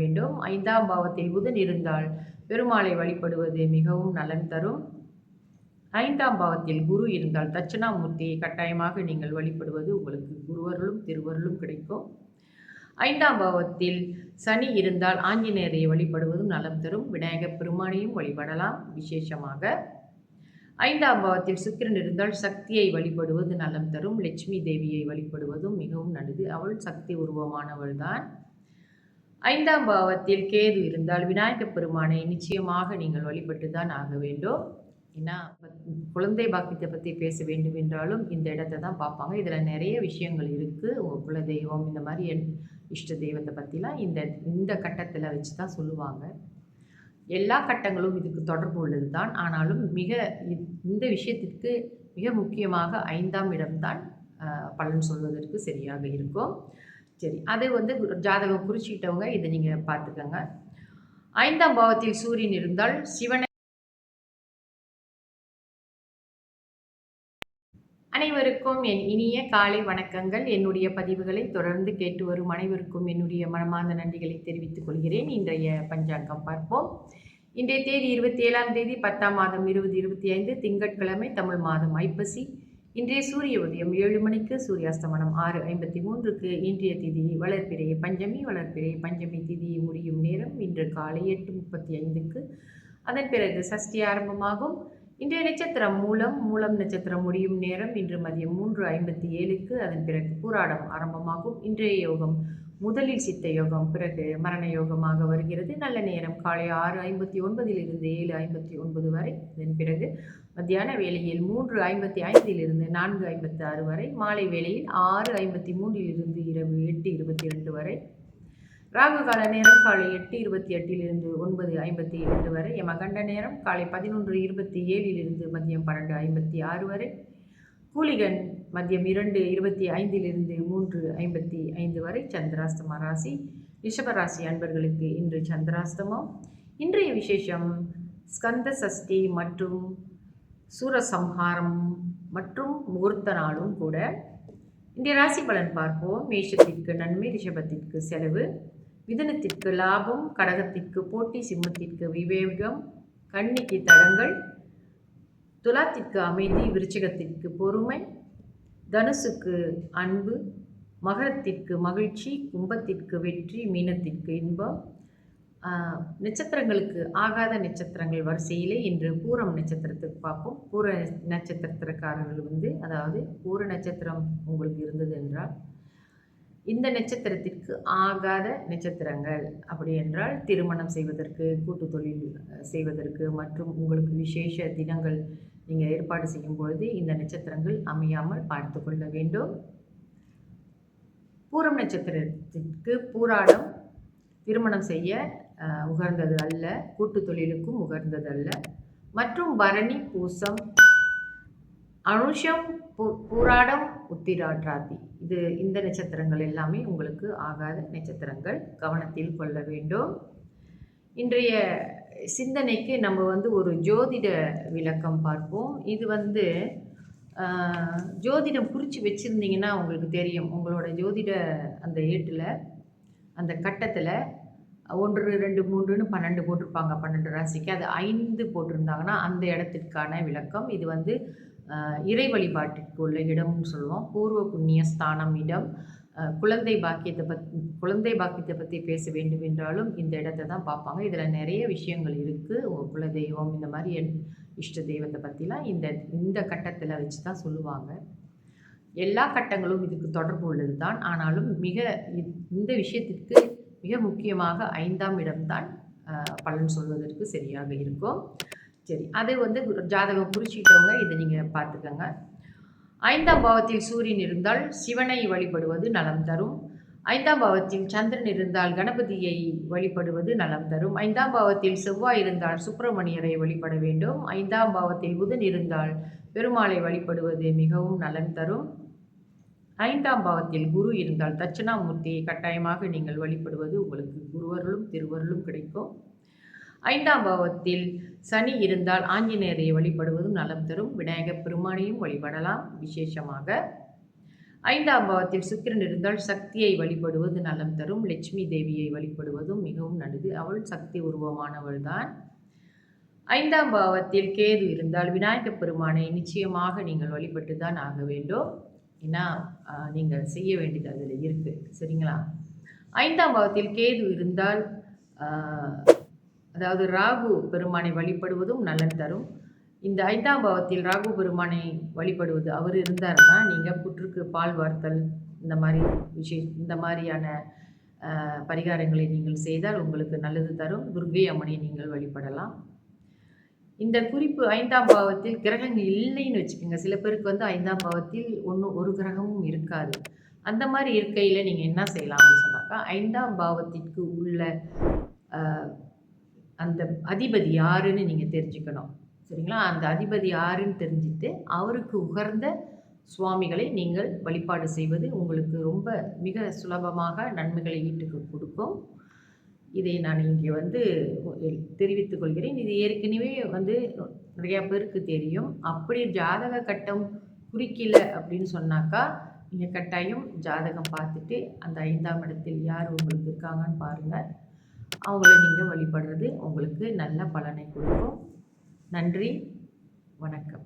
வேண்டும். ஐந்தாம் பாவத்தில் புதன் இருந்தால் பெருமாளை வழிபடுவது மிகவும் நலன் தரும். ஐந்தாம் பாவத்தில் குரு இருந்தால் தட்சிணாமூர்த்தியை கட்டாயமாக நீங்கள் வழிபடுவது உங்களுக்கு குருவருளும் திருவருளும் கிடைக்கும். ஐந்தாம் பாவத்தில் சனி இருந்தால் ஆஞ்சநேயரை வழிபடுவதும் நலம் தரும். விநாயகர் பெருமானையும் வழிபடலாம் விசேஷமாக. ஐந்தாம் பாவத்தில் சுக்கிரன் இருந்தால் சக்தியை வழிபடுவது நலம் தரும். லட்சுமி தேவியை வழிபடுவதும் மிகவும் நல்லது. அவள் சக்தி உருவமானவள் தான் ஐந்தாம் பாவத்தில் கேது இருந்தால் விநாயகப் பெருமானை நிச்சயமாக நீங்கள் வழிபட்டு தான் ஆக வேண்டும். ஏன்னா குழந்தை பாக்கியத்தை பற்றி பேச வேண்டும் என்றாலும் இந்த இடத்த தான் பார்ப்பாங்க. இதில் நிறைய விஷயங்கள் இருக்குது உங்கள் குலதெய்வம் இந்த மாதிரி என் இஷ்ட தெய்வத்தை பற்றிலாம் இந்த இந்த கட்டத்தில் வச்சு தான் சொல்லுவாங்க. எல்லா கட்டங்களும் இதுக்கு தொடர்பு உள்ளது தான் ஆனாலும் மிக இந்த விஷயத்திற்கு மிக முக்கியமாக ஐந்தாம் இடம்தான் பலன் சொல்வதற்கு சரியாக இருக்கும். சரி அது வந்து ஜாதகம் குறிச்சிக்கிட்டவங்க இதை நீங்கள் பார்த்துக்கோங்க. ஐந்தாம் பாவத்தில் சூரியன் இருந்தால் சிவனை அனைவருக்கும் என் இனிய காலை வணக்கங்கள். என்னுடைய பதிவுகளை தொடர்ந்து கேட்டு வரும் அனைவருக்கும் என்னுடைய மனமார்ந்த நன்றிகளை தெரிவித்துக் கொள்கிறேன். இன்றைய பஞ்சாங்கம் பார்ப்போம். இன்றைய தேதி இருபத்தி ஏழாம் தேதி பத்தாம் மாதம் இருபது இருபத்தி ஐந்து திங்கட்கிழமை தமிழ் மாதம் ஐப்பசி. இன்றைய சூரிய உதயம் ஏழு மணிக்கு சூரியாஸ்தமனம் ஆறு ஐம்பத்தி மூன்றுக்கு இன்றைய திதி வளர்ப்பிறை பஞ்சமி வளர்ப்பிறை பஞ்சமி திதி முடியும் நேரம் இன்று காலை எட்டு முப்பத்தி ஐந்துக்கு. அதன் பிறகு சஷ்டி ஆரம்பமாகும். இன்றைய நட்சத்திரம் மூலம் மூலம் நட்சத்திரம் முடியும் நேரம் இன்று மதியம் மூன்று ஐம்பத்தி ஏழுக்கு. அதன் பிறகு பூராடம் ஆரம்பமாகும். இன்றைய யோகம் முதலில் சித்த யோகம் பிறகு மரண யோகமாக வருகிறது. நல்ல நேரம். காலை ஆறு ஐம்பத்தி ஒன்பதிலிருந்து ஏழு ஐம்பத்தி ஒன்பது வரை. அதன் பிறகு மத்தியான வேளையில் மூன்று ஐம்பத்தி ஐந்திலிருந்து நான்கு ஐம்பத்தி ஆறு வரை. மாலை வேளையில் ஆறு ஐம்பத்தி மூன்றிலிருந்து இரவு எட்டு இருபத்தி ரெண்டு வரை. ராகு கால நேரம் காலை எட்டு இருபத்தி எட்டிலிருந்து ஒன்பது ஐம்பத்தி இரண்டு வரை. யமகண்ட நேரம் காலை பதினொன்று இருபத்தி ஏழிலிருந்து மதியம் பன்னெண்டு ஐம்பத்தி ஆறு வரை. கூலிகன் மதியம் இரண்டு இருபத்தி ஐந்திலிருந்து மூன்று ஐம்பத்தி ஐந்து வரை சந்திராஸ்தம ராசி. ரிஷபராசி அன்பர்களுக்கு இன்று சந்திராஸ்தமம் இன்றைய விசேஷம் ஸ்கந்த சஷ்டி மற்றும் சூரசம்ஹாரம் மற்றும் முகூர்த்த நாளும் கூட. இன்றைய ராசி பலன் பார்ப்போம். மேஷத்திற்கு நன்மை ரிஷபத்திற்கு செலவு. மிதனத்திற்கு லாபம் கடகத்திற்கு போட்டி சிம்மத்திற்கு விவேகம் கண்ணிக்கு தடங்கள் துலாத்திற்கு அமைதி விருச்சிகத்திற்கு பொறுமை தனுசுக்கு அன்பு மகரத்திற்கு மகிழ்ச்சி கும்பத்திற்கு வெற்றி மீனத்திற்கு இன்பம். நட்சத்திரங்களுக்கு ஆகாத நட்சத்திரங்கள் வரிசையிலே இன்று பூரம் நட்சத்திரத்துக்கு பார்ப்போம். பூர நட்சத்திரத்திற்காரர்கள் வந்து அதாவது பூர நட்சத்திரம் உங்களுக்கு இருந்தது என்றால் இந்த நட்சத்திரத்திற்கு ஆகாத நட்சத்திரங்கள் அப்படி என்றால் திருமணம் செய்வதற்கு கூட்டு தொழில் செய்வதற்கு மற்றும் உங்களுக்கு விசேஷ தினங்கள் நீங்கள் ஏற்பாடு செய்யும் பொழுது இந்த நட்சத்திரங்கள் அமையாமல் பார்த்து கொள்ள வேண்டும். பூரம் நட்சத்திரத்திற்கு பூராடம் திருமணம் செய்ய உகர்ந்தது அல்ல. கூட்டு தொழிலுக்கும் உகர்ந்தது அல்ல. மற்றும் பரணி பூசம் அனுஷம் பூராடம் உத்திராற்றாதி இது இந்த நட்சத்திரங்கள் எல்லாமே உங்களுக்கு ஆகாத நட்சத்திரங்கள். கவனத்தில் கொள்ள வேண்டும். இன்றைய சிந்தனைக்கு நம்ம வந்து ஒரு ஜோதிட விளக்கம் பார்ப்போம். இது வந்து ஜோதிடம் குறித்து வச்சுருந்தீங்கன்னா உங்களுக்கு தெரியும். உங்களோட ஜோதிட அந்த ஏட்டில் அந்த கட்டத்தில் ஒன்று ரெண்டு மூன்றுன்னு பன்னெண்டு போட்டிருப்பாங்க. பன்னெண்டு ராசிக்கு. அது ஐந்து போட்டிருந்தாங்கன்னா அந்த இடத்திற்கான விளக்கம். இது வந்து இறை வழிபாட்டிற்கு உள்ள இடம்னு சொல்லுவோம். பூர்வ புண்ணிய ஸ்தானம் இடம். குழந்தை பாக்கியத்தை பத் குழந்தை பாக்கியத்தை பற்றி பேச வேண்டும் என்றாலும் இந்த இடத்த தான் பார்ப்பாங்க. இதில் நிறைய விஷயங்கள் இருக்குது குலதெய்வம் இந்த மாதிரி என் இஷ்ட தெய்வத்தை பற்றிலாம் இந்த இந்த கட்டத்தில் வச்சு தான் சொல்லுவாங்க. எல்லா கட்டங்களும் இதுக்கு தொடர்பு உள்ளது தான் ஆனாலும் மிக இந்த விஷயத்திற்கு மிக முக்கியமாக ஐந்தாம் இடம்தான் பலன் சொல்வதற்கு சரியாக இருக்கும். சரி அது வந்து ஜாதகம் குறிச்சிக்கிட்டவங்க இதை நீங்கள் பார்த்துக்கோங்க. ஐந்தாம் பாவத்தில் சூரியன் இருந்தால் சிவனை வழிபடுவது நலம் தரும். ஐந்தாம் பாவத்தில் சந்திரன் இருந்தால் கணபதியை வழிபடுவது நலம் தரும். ஐந்தாம் பாவத்தில் செவ்வாய் இருந்தால் சுப்பிரமணியரை வழிபட வேண்டும். ஐந்தாம் பாவத்தில் புதன் இருந்தால் பெருமாளை வழிபடுவது மிகவும் நலன் தரும். ஐந்தாம் பாவத்தில் குரு இருந்தால் தட்சிணாமூர்த்தியை கட்டாயமாக நீங்கள் வழிபடுவது உங்களுக்கு குருவர்களும் திருவருளும் கிடைக்கும். ஐந்தாம் பாவத்தில் சனி இருந்தால் ஆஞ்சநேயரை வழிபடுவதும் நலம் தரும். விநாயகப் பெருமானையும் வழிபடலாம். விசேஷமாக ஐந்தாம் பாவத்தில் சுக்கிரன் இருந்தால் சக்தியை வழிபடுவது நலம் தரும். லட்சுமி தேவியை வழிபடுவதும் மிகவும் நல்லது. அவள் சக்தி உருவமானவள் தான். ஐந்தாம் பாவத்தில் கேது இருந்தால் விநாயகப் பெருமானை நிச்சயமாக நீங்கள் வழிபட்டு தான் ஆக வேண்டும். ஏன்னா நீங்கள் செய்ய வேண்டியது அதில் இருக்குது சரிங்களா? ஐந்தாம் பாவத்தில் கேது இருந்தால் அதாவது ராகு பெருமானை வழிபடுவதும் நலன் தரும். இந்த ஐந்தாம் பாவத்தில் ராகு பெருமானை வழிபடுவது அவர் இருந்தார்னா நீங்கள் புற்றுக்கு பால் வார்த்தல் இந்த மாதிரி விஷய இந்த மாதிரியான பரிகாரங்களை நீங்கள் செய்தால் உங்களுக்கு நல்லது தரும். துர்கை அம்மனை நீங்கள் வழிபடலாம். இந்த குறிப்பு ஐந்தாம் பாவத்தில் கிரகங்கள் இல்லைன்னு வச்சுக்கோங்க. சில பேருக்கு வந்து ஐந்தாம் பாவத்தில் ஒன்றும் ஒரு கிரகமும் இருக்காது. அந்த மாதிரி இருக்கையில் நீங்கள் என்ன செய்யலாம் அப்படின்னு சொன்னாக்கா ஐந்தாம் பாவத்திற்கு உள்ள அந்த அதிபதி யாருன்னு நீங்கள் தெரிஞ்சுக்கணும். சரிங்களா? அந்த அதிபதி யாருன்னு தெரிஞ்சுட்டு அவருக்கு உகர்ந்த சுவாமிகளை நீங்கள் வழிபாடு செய்வது உங்களுக்கு ரொம்ப மிக சுலபமாக நன்மைகளை ஈட்டுக்கு கொடுக்கும். இதை நான் இங்கே வந்து தெரிவித்துக் கொள்கிறேன். இது ஏற்கனவே வந்து நிறையா பேருக்கு தெரியும். அப்படி ஜாதக கட்டம் குறிக்கல அப்படின்னு சொன்னாக்கா நீங்கள் கட்டாயம் ஜாதகம் பார்த்துட்டு அந்த ஐந்தாம் இடத்தில் யார் உங்களுக்கு இருக்காங்கன்னு பாருங்கள் அவங்கள நீங்கள் வழிபடுறது உங்களுக்கு நல்ல பலனை கொடுக்கும். நன்றி வணக்கம்.